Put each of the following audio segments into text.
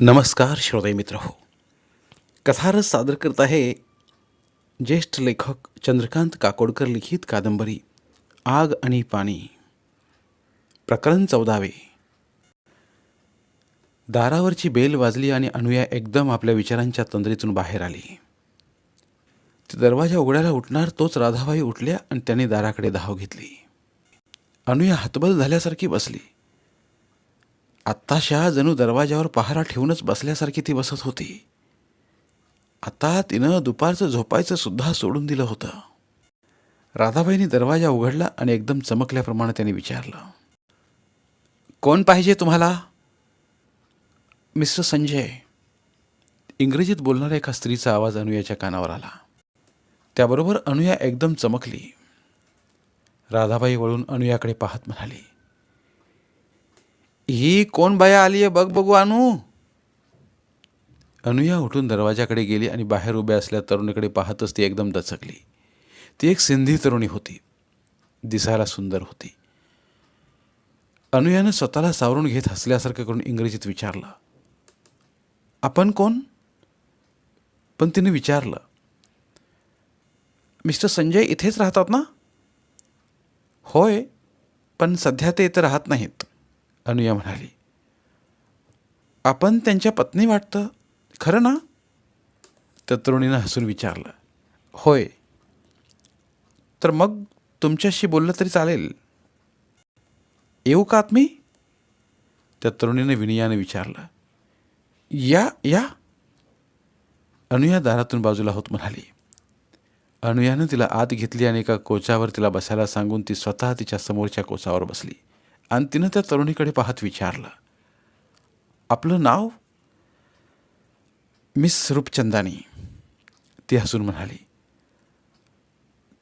नमस्कार श्रोते मित्र हो. कथारस सादर करत आहे ज्येष्ठ लेखक चंद्रकांत काकोडकर लिखित कादंबरी आग आणि पाणी. प्रकरण चौदावे. दारावरची बेल वाजली आणि अनुया एकदम आपल्या विचारांच्या तंद्रीतून बाहेर आली. ती दरवाजा उघडायला उठणार तोच राधाबाई उठल्या आणि त्यांनी दाराकडे धाव घेतली. अनुया हतबल झाल्यासारखी बसली. आत्ताशा जणू दरवाजावर पहारा ठेवूनच बसल्यासारखी ती बसत होती. आता तिनं दुपारचं झोपायचं सुद्धा सोडून दिलं होतं. राधाबाईंनी दरवाजा उघडला आणि एकदम चमकल्याप्रमाणे त्याने विचारलं कोण पाहिजे तुम्हाला? मिस्टर संजय. इंग्रजीत बोलणाऱ्या एका स्त्रीचा आवाज अनुयाच्या कानावर आला. त्याबरोबर अनुया एकदम चमकली. राधाबाई वळून अनुयाकडे पाहत म्हणाली ही कोण बाया आली आहे? बघ बघू अनु अनुया उठून दरवाजाकडे गेली आणि बाहेर उभ्या असल्या तरुणीकडे पाहतच ती एकदम दचकली. ती एक सिंधी तरुणी होती. दिसायला सुंदर होती. अनुयानं स्वतःला सावरून घेत हसल्यासारखं करून इंग्रजीत विचारलं आपण कोण? पण तिने विचारलं मिस्टर संजय इथेच राहतात ना? होय पण सध्या ते इथं राहत नाहीत. अनुया म्हणाली आपण त्यांच्या पत्नी वाटतं खरं ना? तर तरुणीनं हसून विचारलं होय. तर मग तुमच्याशी बोललं तरी चालेल. येऊ का आत मी? त्या तरुणीनं विनयानं विचारलं या या. अनुया दारातून बाजूला होत म्हणाली अनुयानं तिला आत घेतली आणि एका कोचावर तिला बसायला सांगून ती स्वतः तिच्या समोरच्या कोचावर बसली. आणि तिनं त्या तरुणीकडे पाहत विचारलं आपलं नाव? मिस रूपचंदानी. ती हसून म्हणाली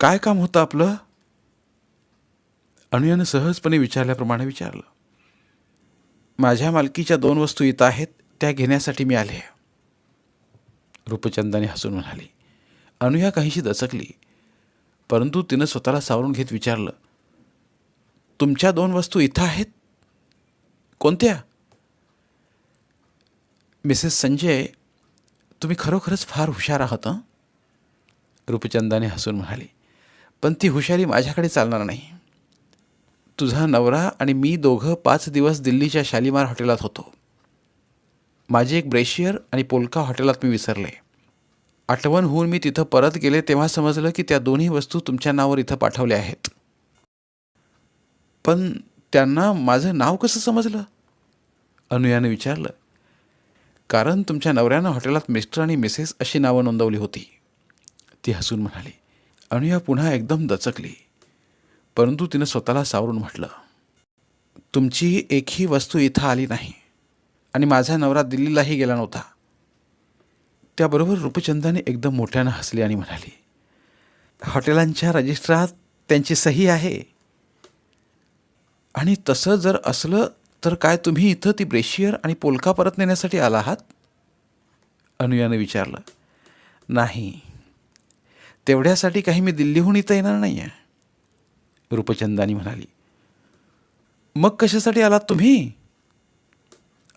काय काम होतं आपलं? अनुयानं सहजपणे विचारल्याप्रमाणे विचारलं माझ्या मालकीच्या दोन वस्तू इथं आहेत त्या घेण्यासाठी मी आले रूपचंदानी हसून म्हणाली अनुया काहीशी दचकली परंतु तिनं स्वतःला सावरून घेत विचारलं तुमच्या दोन वस्तू इथं आहेत? कोणत्या? मिसेस संजय तुम्ही खरोखरच फार हुशार आहात रूपचंदाने हसून म्हणाली. पण ती हुशारी माझ्याकडे चालणार नाही. तुझा नवरा आणि मी दोघं पाच दिवस दिल्लीच्या शालिमार हॉटेलात होतो. माझे एक ब्रेशियर आणि पोलका हॉटेलात मी विसरले. आठवण होऊन मी तिथं परत गेले तेव्हा समजलं की त्या दोन्ही वस्तू तुमच्या नावावर इथं पाठवल्या आहेत. पण त्यांना माझं नाव कसं समजलं? अनुयाने विचारलं कारण तुमच्या नवऱ्यानं हॉटेलात मिस्टर आणि मिसेस अशी नावं नोंदवली होती. ती हसून म्हणाली अनुया पुन्हा एकदम दचकली. परंतु तिनं स्वतःला सावरून म्हटलं तुमची एकही वस्तू इथं आली नाही आणि माझा नवरा दिल्लीलाही गेला नव्हता. त्याबरोबर रूपचंदाने एकदम मोठ्यानं हसली आणि म्हणाली हॉटेलांच्या रजिस्ट्रात त्यांची सही आहे. आणि तसं जर असलं तर काय तुम्ही इथं ती ब्रेशियर आणि पोलका परत नेण्यासाठी आला आहात? अनुयानं विचारलं. नाही. तेवढ्यासाठी काही मी दिल्लीहून इथं येणार नाही आहे रूपचंदानी म्हणाली. मग कशासाठी आलात तुम्ही?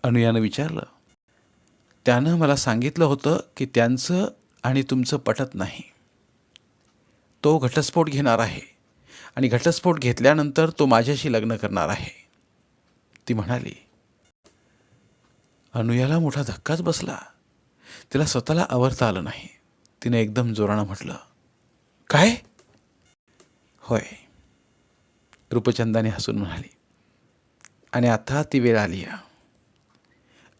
अनुयानं विचारलं. त्यानं मला सांगितलं होतं की त्यांचं आणि तुमचं पटत नाही. तो घटस्फोट घेणार आहे. आणि घटस्फोट घेतल्यानंतर तो माझ्याशी लग्न करणार आहे. ती म्हणाली अनुयाला मोठा धक्काच बसला. तिला स्वतःला आवरता आलं नाही. तिने एकदम जोरानं म्हटलं काय? होय. रूपचंदाने हसून म्हणाली आणि आता ती वेळ आली आहे.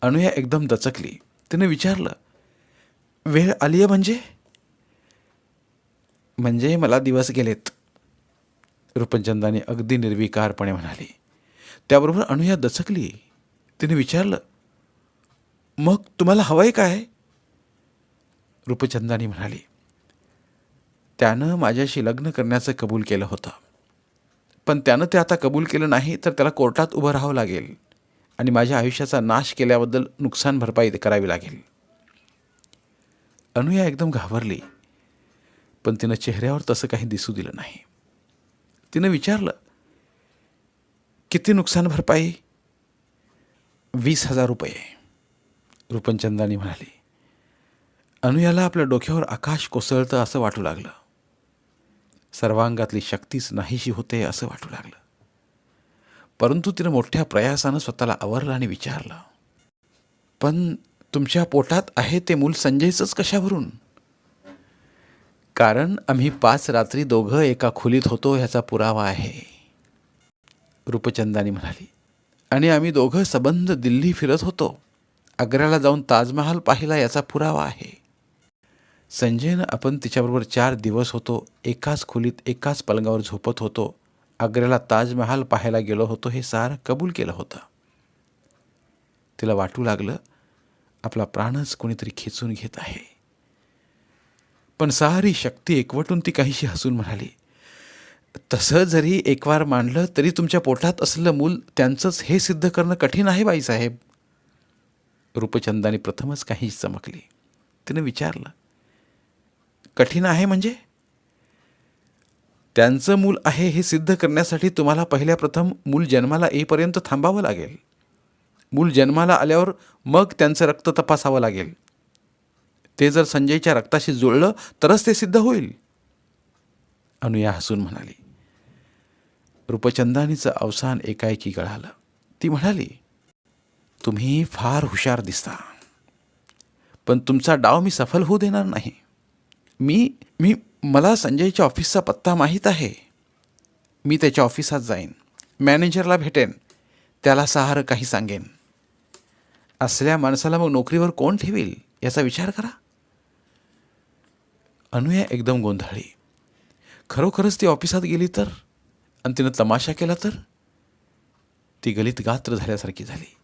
अनुया एकदम दचकली. तिने विचारलं वेळ आली आहे म्हणजे? म्हणजे मला दिवस गेलेत. रूपचंदाने अगदी निर्विकारपणे म्हणाली. त्याबरोबर अनुया दचकली. तिने विचारलं मग तुम्हाला हवंय काय? रूपचंदानी म्हणाली त्यानं माझ्याशी लग्न करण्याचं कबूल केलं होतं. पण त्यानं ते आता कबूल केलं नाही तर त्याला कोर्टात उभं राहावं लागेल आणि माझ्या आयुष्याचा नाश केल्याबद्दल नुकसान भरपाई करावी लागेल. अनुया एकदम घाबरली पण तिनं चेहऱ्यावर तसं काही दिसू दिलं नाही. तिनं विचारलं किती नुकसान भरपाई? वीस हजार रुपये. रूपनचंदानी म्हणाली अनुयाला आपल्या डोक्यावर आकाश कोसळतं असं वाटू लागलं. सर्वांगातली शक्तीच नाहीशी होते असं वाटू लागलं. परंतु तिनं मोठ्या प्रयासानं स्वतःला आवरलं आणि विचारलं पण तुमच्या पोटात आहे ते मूल संजयचंच कशावरून? कारण आम्ही पाच रात्री दोघं एका खोलीत होतो ह्याचा पुरावा आहे. रूपचंदानी म्हणाली आणि आम्ही दोघं सबंध दिल्ली फिरत होतो. आग्र्याला जाऊन ताजमहाल पाहिला याचा पुरावा आहे. संजयनं आपण तिच्याबरोबर चार दिवस होतो एकाच खोलीत एकाच पलंगावर झोपत होतो. आग्र्याला ताजमहाल पाहायला गेलो होतो हे सारं कबूल केलं होतं. तिला वाटू लागलं आपला प्राणच कोणीतरी खेचून घेत आहे. पण सारी शक्ती एकवटून ती काहीशी हसून म्हणाली तसं जरी एकवार मांडलं तरी तुमच्या पोटात असलं मूल त्यांचंच हे सिद्ध करणं कठीण आहे बाईसाहेब. रूपचंदाने प्रथमच काही चमकली. तिनं विचारलं कठीण आहे म्हणजे? त्यांचं मूल आहे हे सिद्ध करण्यासाठी तुम्हाला पहिल्या प्रथम मूल जन्माला येईपर्यंत थांबावं लागेल. मूल जन्माला आल्यावर मग त्यांचं रक्त तपासावं लागेल. ते जर संजयच्या रक्ताशी जुळलं तरच ते सिद्ध होईल. अनुया हसून म्हणाली रूपचंदानीचं अवसान एकाएकी गळालं. ती म्हणाली तुम्ही फार हुशार दिसता. पण तुमचा डाव मी सफल होऊ देणार नाही. मी मी मला संजयच्या ऑफिसचा पत्ता माहीत आहे. मी त्याच्या ऑफिसात जाईन. मॅनेजरला भेटेन. त्याला सहारं काही सांगेन. असल्या माणसाला मग नोकरीवर कोण ठेवील याचा विचार करा. अनुया एकदम गोंधळली खरोखरच ती ऑफिसात गेली तर? आणि तिनं तमाशा केला तर? ती गलित गात्र झाल्यासारखी झाली.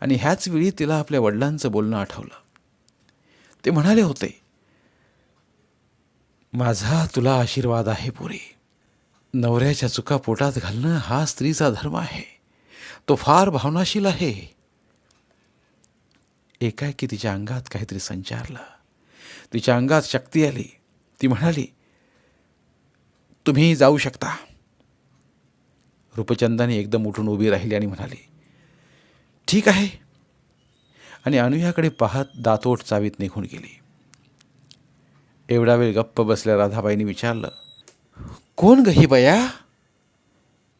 आणि ह्याच वेळी तिला आपल्या वडिलांचं बोलणं आठवलं. ते म्हणाले होते माझा तुला आशीर्वाद आहे पुरे. नवऱ्याच्या चुका पोटात घालणं हा स्त्रीचा धर्म आहे. तो फार भावनाशील आहे. एकाएकी तिच्या अंगात काहीतरी संचारलं. तिच्या अंगात शक्ती आली. ती म्हणाली तुम्ही जाऊ शकता. रूपचंदाने एकदम उठून उभी राहिली आणि म्हणाली ठीक आहे. आणि अनुयाकडे पाहत दातोट चावीत निघून गेली. एवढा वेळ गप्प बसल्या राधाबाईंनी विचारलं कोण गही बया?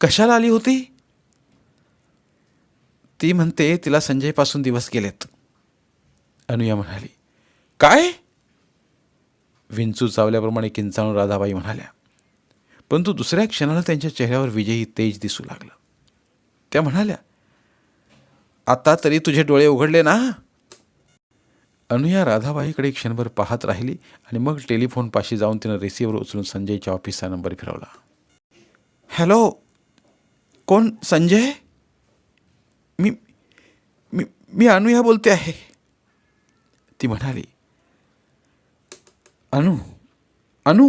कशाला आली होती? ती म्हणते तिला संजयपासून दिवस गेलेत. अनुया म्हणाली काय? विंचू चावल्याप्रमाणे किंचाळून राधाबाई म्हणाल्या परंतु दुसऱ्या क्षणाला त्यांच्या चेहऱ्यावर विजयी तेज दिसू लागलं. त्या म्हणाल्या आता तरी तुझे डोळे उघडले ना. अनुया राधाबाईकडे क्षणभर पाहत राहिली आणि मग टेलिफोन पाशी जाऊन तिनं रिसिव्हर उचलून संजयच्या ऑफिसचा नंबर फिरवला. हॅलो कोण? संजय? मी मी मी अनुया बोलते आहे. ती म्हणाली अनु अनु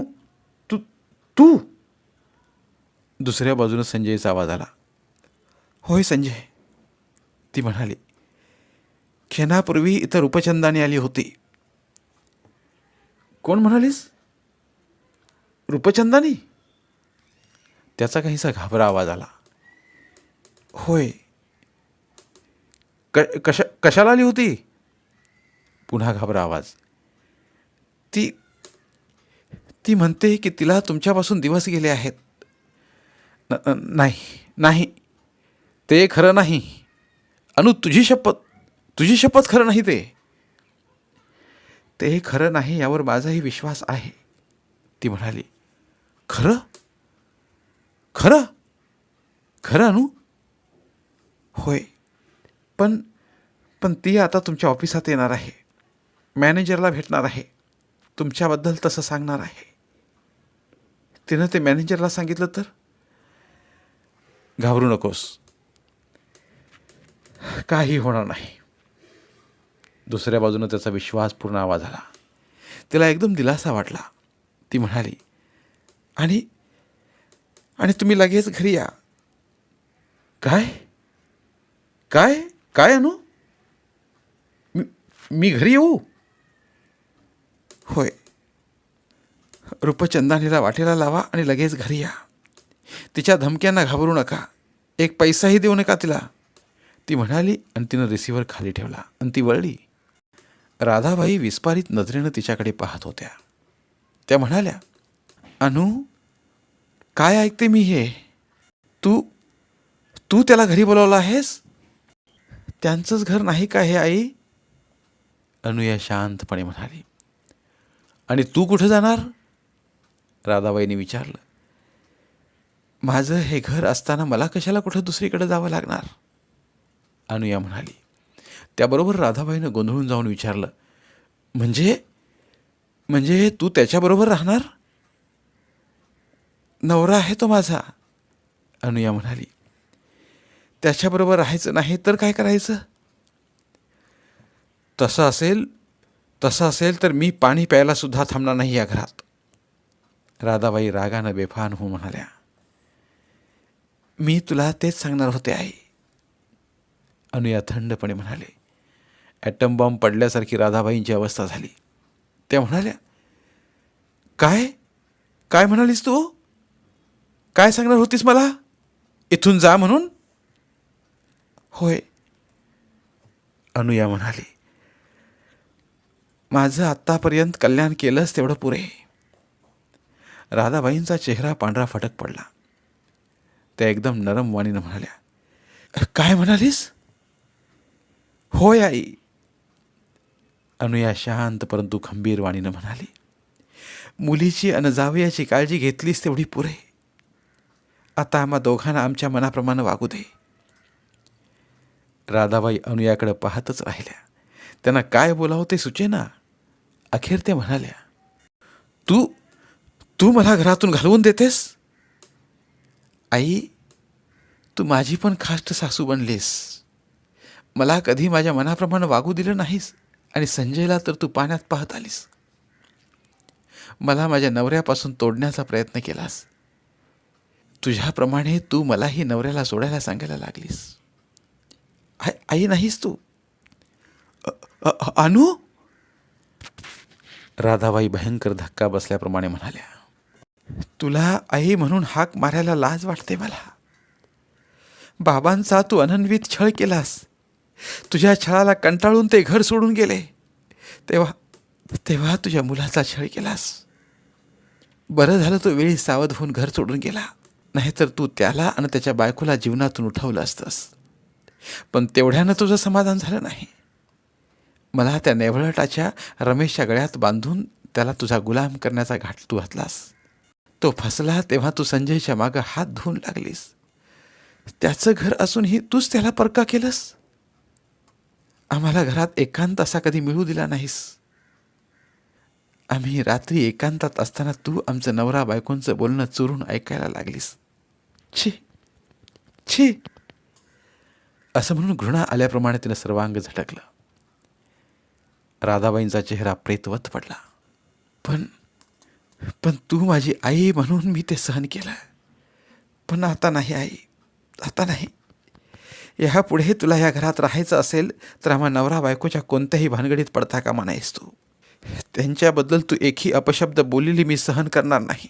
तू तू. दुसऱ्या बाजूनं संजयचा आवाज आला. होय संजय ती म्हणाली क्षणापूर्वी इथं रूपचंदानी आली होती. कोण म्हणालीस? रूपचंदानी. त्याचा काहीसा घाबरा आवाज आला. होय. क कशा कशाला आली होती? पुन्हा घाबरा आवाज. ती ती म्हणते की तिला तुमच्यापासून दिवस गेले आहेत. नाही नाही. ते खरं नाही. अनु तुझी शपथ तुझी शपथ खरं नाही ते. ते खरं नाही यावर माझाही विश्वास आहे ती म्हणाली. खरं? खरं? खरं अनु? होय. पण पण ती आता तुमच्या ऑफिसात येणार आहे. मॅनेजरला भेटणार आहे. तुमच्याबद्दल तसं सांगणार आहे. तिनं ते मॅनेजरला सांगितलं तर? घाबरू नकोस. काही होणार नाही. दुसऱ्या बाजूनं त्याचा विश्वास पूर्ण आवाज आला. तिला एकदम दिलासा वाटला. ती म्हणाली आणि आणि तुम्ही लगेच घरी या. काय? काय? काय अनु? मी घरी येऊ? होय. रूपचंदानीला वाटेला लावा आणि लगेच घरी या. तिच्या धमक्यांना घाबरू नका. एक पैसाही देऊ नका तिला. ती म्हणाली आणि तिनं रिसिव्हर खाली ठेवला आणि ती वळली. राधाबाई विस्फारित नजरेनं तिच्याकडे पाहत होत्या. त्या म्हणाल्या अनु काय ऐकते मी हे? तू तू त्याला घरी बोलावलं आहेस? त्यांचंच घर नाही का हे आई? अनुया शांतपणे म्हणाली. आणि तू कुठं जाणार? राधाबाईंनी विचारलं माझं हे घर असताना मला कशाला कुठं दुसरीकडे जावं लागणार? अनुया म्हणाली त्याबरोबर राधाबाईनं गोंधळून जाऊन विचारलं म्हणजे म्हणजे तू त्याच्याबरोबर राहणार? नवरा आहे तो माझा. अनुया म्हणाली त्याच्याबरोबर राहायचं नाही तर काय करायचं? तसं असेल तसं असेल तर मी पाणी प्यायला सुद्धा थांबणार नाही या घरात. राधाबाई रागानं बेफान हो म्हणाल्या मी तुला तेच सांगणार होते आई. अनुया थंडपणे म्हणाले ॲटम बॉम्ब पडल्यासारखी राधाबाईंची अवस्था झाली. त्या म्हणाल्या काय? काय म्हणालीस तू? काय सांगणार होतीस मला? इथून जा म्हणून? होय. अनुया म्हणाली माझं आत्तापर्यंत कल्याण केलंच तेवढं पुरे. राधाबाईंचा चेहरा पांढरा फटक पडला. त्या एकदम नरम वाणीनं म्हणाल्या काय म्हणालीस? होय आई. अनुया शांत परंतु खंबीर वाणीनं म्हणाली मुलीची अन जावयाची काळजी घेतलीस तेवढी पुरे. आता आम्हा दोघांना आमच्या मनाप्रमाणे वागू दे. राधाबाई अनुयाकडे पाहतच राहिल्या. त्यांना काय बोलावं ते सुचेना. अखेर ते म्हणाल्या तू तू मला घरातून घालवून देतेस? आई तू माझी पण खास्ट सासू बनलीस. मला कधी माझ्या मनाप्रमाणे वागू दिलं नाहीस आणि संजयला तर तू पाण्यात पाहत आलीस. मला माझ्या नवऱ्यापासून तोडण्याचा प्रयत्न केलास. तुझ्याप्रमाणे तू मलाही नवऱ्याला सोडायला सांगायला लागलीस. आई आई नाहीस तू. अनु? राधाबाई भयंकर धक्का बसल्याप्रमाणे म्हणाल्या. तुला आई म्हणून हाक मारायला लाज वाटते मला. बाबांचा तू अनन्वित छळ केलास. तुझ्या छळाला कंटाळून ते घर सोडून गेले. तेव्हा तेव्हा तुझ्या मुलाचा छळ केलास. बरं झालं तो वेळी सावध होऊन घर सोडून गेला. नाहीतर तू त्याला आणि त्याच्या बायकोला जीवनातून उठवलं असतंस. पण तेवढ्यानं तुझं समाधान झालं नाही. मला त्या नेवळटाच्या रमेशच्या गळ्यात बांधून त्याला तुझा गुलाम करण्याचा घाट तू घातलास. तो फसला तेव्हा तू संजयच्या मागं हात धुवून लागलीस. त्याचं घर असूनही तूच त्याला परका केलंस. आम्हाला घरात एकांत असा कधी मिळू दिला नाहीस. आम्ही रात्री एकांतात असताना तू आमचं नवरा बायकोंचं बोलणं चोरून ऐकायला लागलीस. छी छी असं म्हणून घृणा आल्याप्रमाणे तिनं सर्वांग झटकलं. राधाबाईंचा चेहरा प्रेतवत पडला. पण पण तू माझी आई म्हणून मी ते सहन केलं. पण आता नाही आई. आता नाही. ह्यापुढे तुला या घरात राहायचं असेल तर आम्हा नवरा बायकोच्या कोणत्याही भानगडीत पडता कामा नाहीस तू. त्यांच्याबद्दल तू एकही अपशब्द बोललेली मी सहन करणार नाही.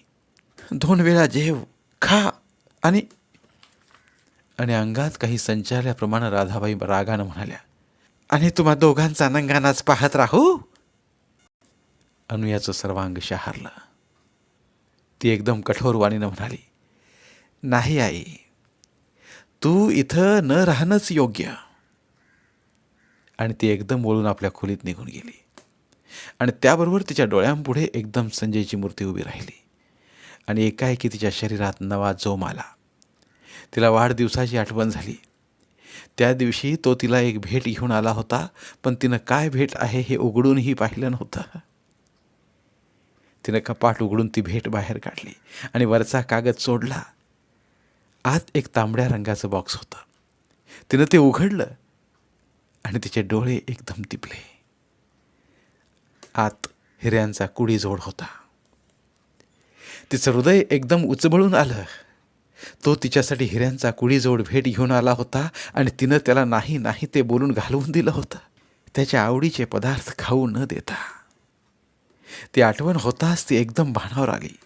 दोन वेळा जेव खा आणि आणि अंगात काही संचारल्याप्रमाणे राधाबाई रागानं म्हणाल्या आणि तुम्हा दोघांचा नंगानाच पाहत राहू? अनुयाचं सर्वांग शहारलं. ती एकदम कठोर वाणीनं म्हणाली नाही आई तू इथं न राहणंच योग्य. आणि ती एकदम वळून आपल्या खोलीत निघून गेली. आणि त्याबरोबर तिच्या डोळ्यांपुढे एकदम संजयची मूर्ती उभी राहिली. आणि एकाएकी तिच्या शरीरात नवा जोम आला. तिला वाढदिवसाची आठवण झाली. त्या दिवशी तो तिला एक भेट घेऊन आला होता पण तिनं काय भेट आहे हे उघडूनही पाहिलं नव्हतं. तिनं कपाट उघडून ती भेट बाहेर काढली आणि वरचा कागद सोडला. आत एक तांबड्या रंगाचं बॉक्स होतं. तिनं ते उघडलं आणि तिचे डोळे एकदम तिपले आत हिऱ्यांचा कुडी जोड होता. तिचं हृदय एकदम उचबळून आलं. तो तिच्यासाठी हिऱ्यांचा कुडीजोड भेट घेऊन आला होता आणि तिनं त्याला नाही नाही ते बोलून घालवून दिलं होतं. त्याच्या आवडीचे पदार्थ खाऊ न देता. ती आठवण होताच ती एकदम भानावर आली.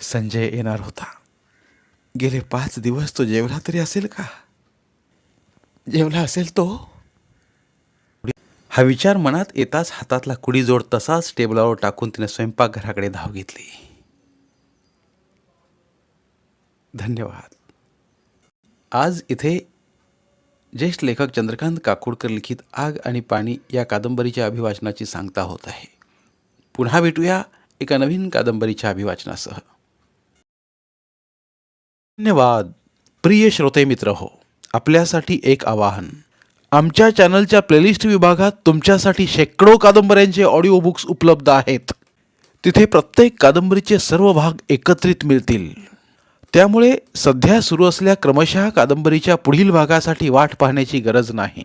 संजय येणार होता. गेले पाच दिवस तो जेवला तरी असेल का? जेवला असेल तो? हा विचार मनात येताच हातातला कुडी जोड तसाच टेबलावर टाकून तिने स्वयंपाकघराकडे धाव घेतली. धन्यवाद. आज इथे ज्येष्ठ लेखक चंद्रकांत काकोडकर लिखित आग आणि पाणी या कादंबरीच्या अभिवाचनाची सांगता होत आहे. पुन्हा भेटूया एका नवीन कादंबरीच्या अभिवाचनासह. धन्यवाद. प्रिय श्रोते मित्र हो आपल्यासाठी एक आवाहन. आमच्या चॅनलच्या प्लेलिस्ट विभागात तुमच्यासाठी शेकडो कादंबऱ्यांचे ऑडिओ बुक्स उपलब्ध आहेत. तिथे प्रत्येक कादंबरीचे सर्व भाग एकत्रित मिळतील. त्यामुळे सध्या सुरू असल्या क्रमशः कादंबरीच्या पुढील भागासाठी वाट पाहण्याची गरज नाही.